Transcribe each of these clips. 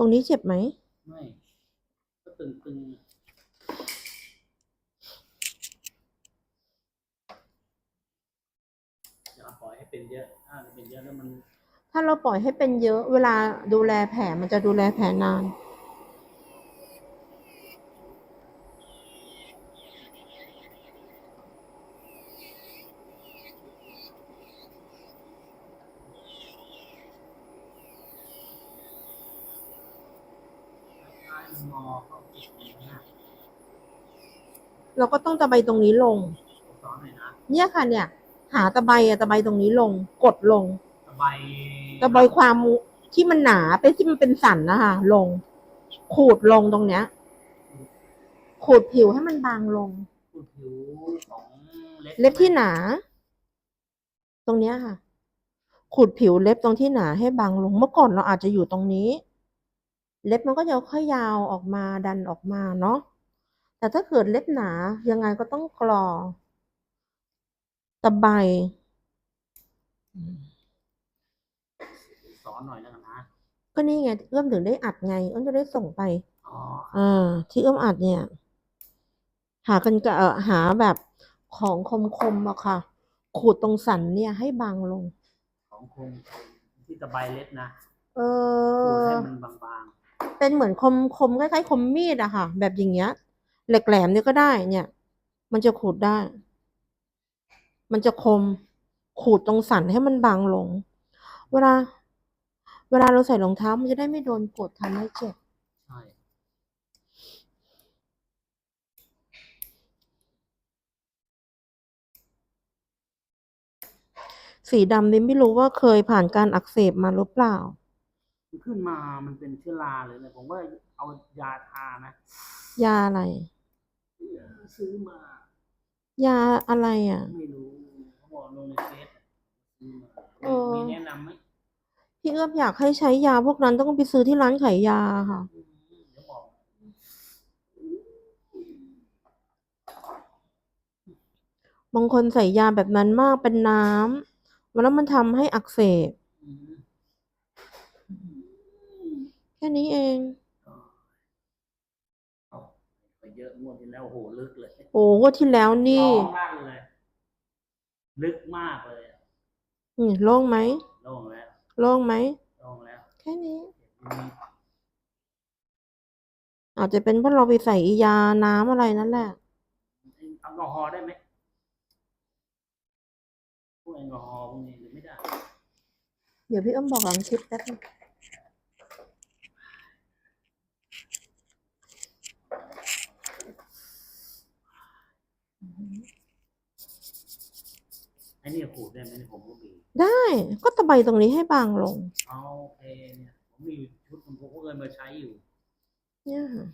ตรงนี้เจ็บไหม ไม่ ก็ตึงตึงอย่าปล่อยให้เป็นเยอะ ถ้ามันเป็นเยอะแล้วมัน ถ้าเราปล่อยให้เป็นเยอะ เวลาดูแลแผลมันจะดูแลแผลนาน ท้ายมัน งอเข้าติดอย่างนี้นะเราก็ต้องตะไบตรงนี้ลงสอนหน่อยนะเนี่ยค่ะเนี่ย หาตะไบอะตะไบตรงนี้ลง กดลง ตะไบตะไบความที่มันหนาเป็นที่มันเป็นสันนะคะลง ขูดลงตรงเนี้ย ขูดผิวให้มันบางลงพูดผิวของเล็บเล็บที่หนา ตรงเนี้ยค่ะ ขูดผิวเล็บตรงที่หนาให้บางลง เมื่อก่อนเราอาจจะอยู่ตรงนี้ เล็บมันก็จะค่อยยาวออกมาดันออกมาเนาะแต่ถ้าเกิดเล็บหนายังไงก็ต้องกรอตะไบสอนหน่อยแล้วกันนะก็นี่ไงเอื้อมถึงได้อัดไงเอื้อมจะได้ส่งไปอ๋ออ่าที่เอื้อมอัดเนี่ย หากันกะเอ่อหาแบบของคมๆอะค่ะ ขูดตรงสันเนี่ยให้บางลง ของคงที่ตะไบเล็บนะเอขูดอให้มันบาง เป็นเหมือนคมคมคล้ายๆคมมีดอะค่ะ แบบอย่างเงี้ยแหลมๆเนี่ยก็ได้เนี่ย มันจะขูดได้ มันจะคมขูดตรงสันให้มันบางลง เวลา เวลาเราใส่รองเท้ามันจะได้ไม่โดนกดทำให้เจ็บๆใช่สีดำนี่ไม่รู้ว่าเคยผ่านการอักเสบมาหรือเปล่า มันขึ้นมามันเป็นเชื้อราเลยนะผมว่าเอายาทานะยาอะไร ซื้อมา ยาอะไรอะ ไม่รู้เขาบอกลงในเฟซซื้อมาเออ มีแนะนำไหมพี่เอื้อมอยากให้ใช้ยาพวกนั้นต้องไปซื้อที่ร้านขายยาค่ะอืมเดี๋ยวบอกบางคนใส่ยาแบบนั้นมากเป็นน้ำแล้วมันทำให้อักเสบ อืม แค่นี้เอง เอาไปเยอะงวดที่แล้วโอ้โหลึกเลยโอ้งวดที่แล้วนี่ ร้องมากเลย ลึกมากเลยอะอืมโล่งไหมโล่งแล้วโล่งไหม โล่งแล้วแค่นี้มีอาจจะเป็นเพราะเราไปใส่ยาน้ำอะไรนั่นแหละ แอลกอฮอล์ได้ไหมพวกแอลกอฮอล์พวกนี้หรือไม่ได้ เดี๋ยวพี่เอื้อมบอกหลังคลิปแป๊บนึง อ้นี่ขูดได้ไหมผมก็มีได้ ก็ตะไบตรงนี้ให้บางลง เอาโอเคเนี่ยผมมีอยู่ชุดผมผมก็เคยมาใช้อยู่ เนี่ยค่ะ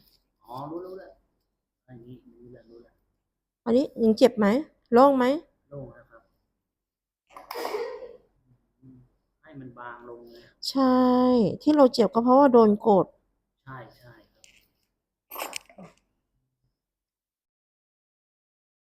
อ๋อรู้รู้แล้วอันนี้รู้แล้วรู้แล้วอันนี้ยังเจ็บไหมโล่งไหมโล่งแล้วครับอืมให้มันบางลงเลยใช่ ที่เราเจ็บก็เพราะว่าโดนกด ใช่ใช่